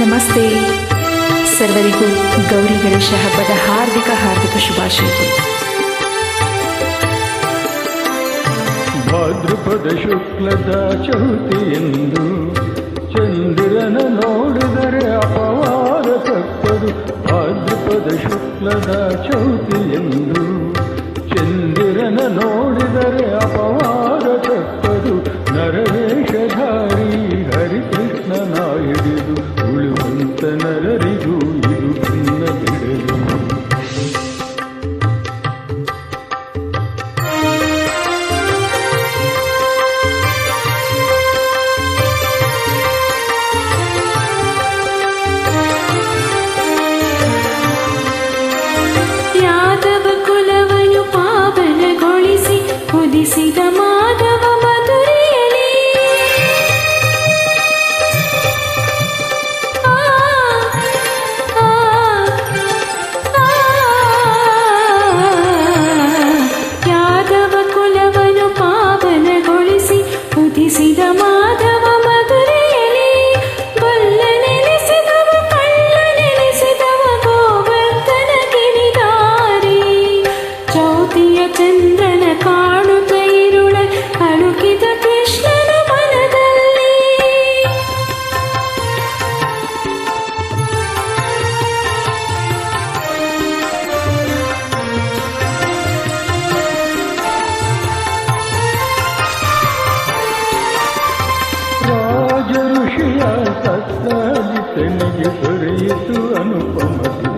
ನಮಸ್ತೆ. ಸರ್ವರಿಗೂ ಗೌರಿ ಗಣೇಶ ಹಬ್ಬದ ಹಾರ್ದಿಕ ಹಾರ್ದಿಕ ಶುಭಾಶಯಗಳು. ಭಾದ್ರಪದ ಶುಕ್ಲದ ಚೌತಿಯೆಂದು ಚಂದಿರನ ನೋಡಿದರೆ ಅಪವಾದ ತಪ್ಪದು ಭಾದ್ರಪದ ಶುಕ್ಲದ ಎಂದು ಚಂದಿರನ ನೋಡಿದರೆ ಯಾದವ ಕುಲವನು ಪಾವನಗೊಳಿಸಿ ಉದಿಸಿದ जरुषिया सत्ता सन्निधि सुरेषु अनुपमति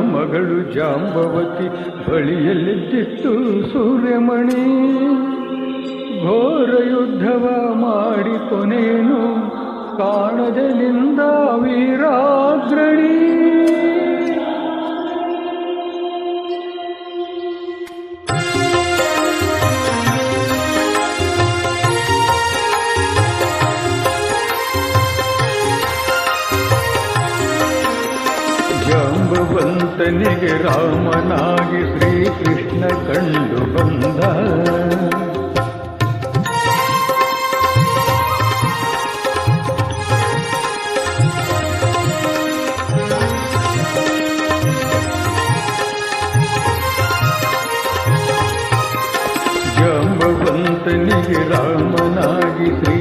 ಮಗಳು ಜಾಂಬವತಿ ಬಳಿಯಲ್ಲಿದ್ದಿತ್ತು ಸೂರ್ಯಮಣಿ. ಘೋರ ಯುದ್ಧವ ಮಾಡಿ ಕೊನೆಯನು ಕಾಣದೆ ನಿಂದ ವೀರಾಗ್ರಣಿ. ಜಾಂಬವಂತನಿಗೆ ರಾಮನಾಗಿ ಶ್ರೀಕೃಷ್ಣ ಕಂಡು ಬಂದ. ಜಂಬವಂತನಿಗೆ ರಾಮನಾಗಿ ಶ್ರೀಕೃಷ್ಣ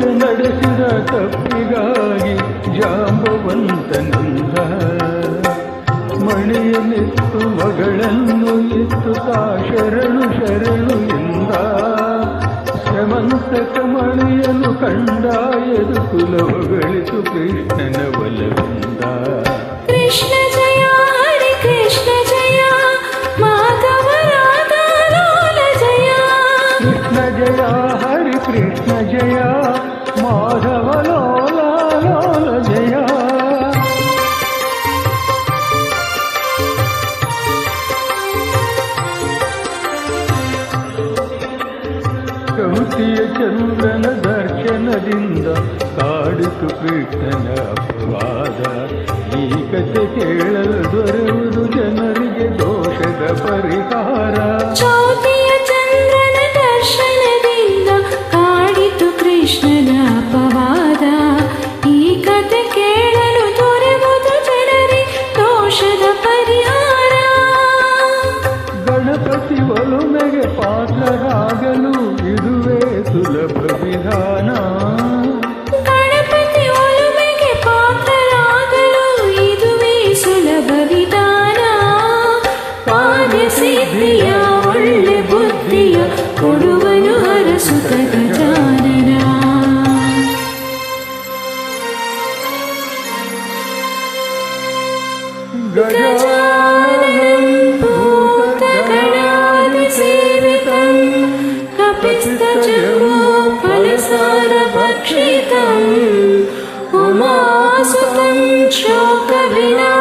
ತಪಸ್ಸು ನಡೆಸಿದ ತಪ್ಪಿಗಾಗಿ ಜಾಂಬವಂತನಂದ. ಮಣಿಯನ್ನಿತ್ತು ಮಗಳನ್ನು ಇತ್ತು ತಾ ಶರಣು ಶರಣು ಎಂದ. ಶ್ರಮಂತ ಕಮಣಿಯನು ಕಂಡ ಎದು ಕುಲವಗಳಿತು ಕೃಷ್ಣನ ಒಲವಿಂದ. ಕೃಷ್ಣ ಕೃಷ್ಣನ ಅಪವಾದ ಈ ಕಥೆ ಕೇಳಲು ದೊರೆಯುವುದು ಜನರಿಗೆ ದೋಷದ ಪರಿಹಾರ उमासुतं शोकविना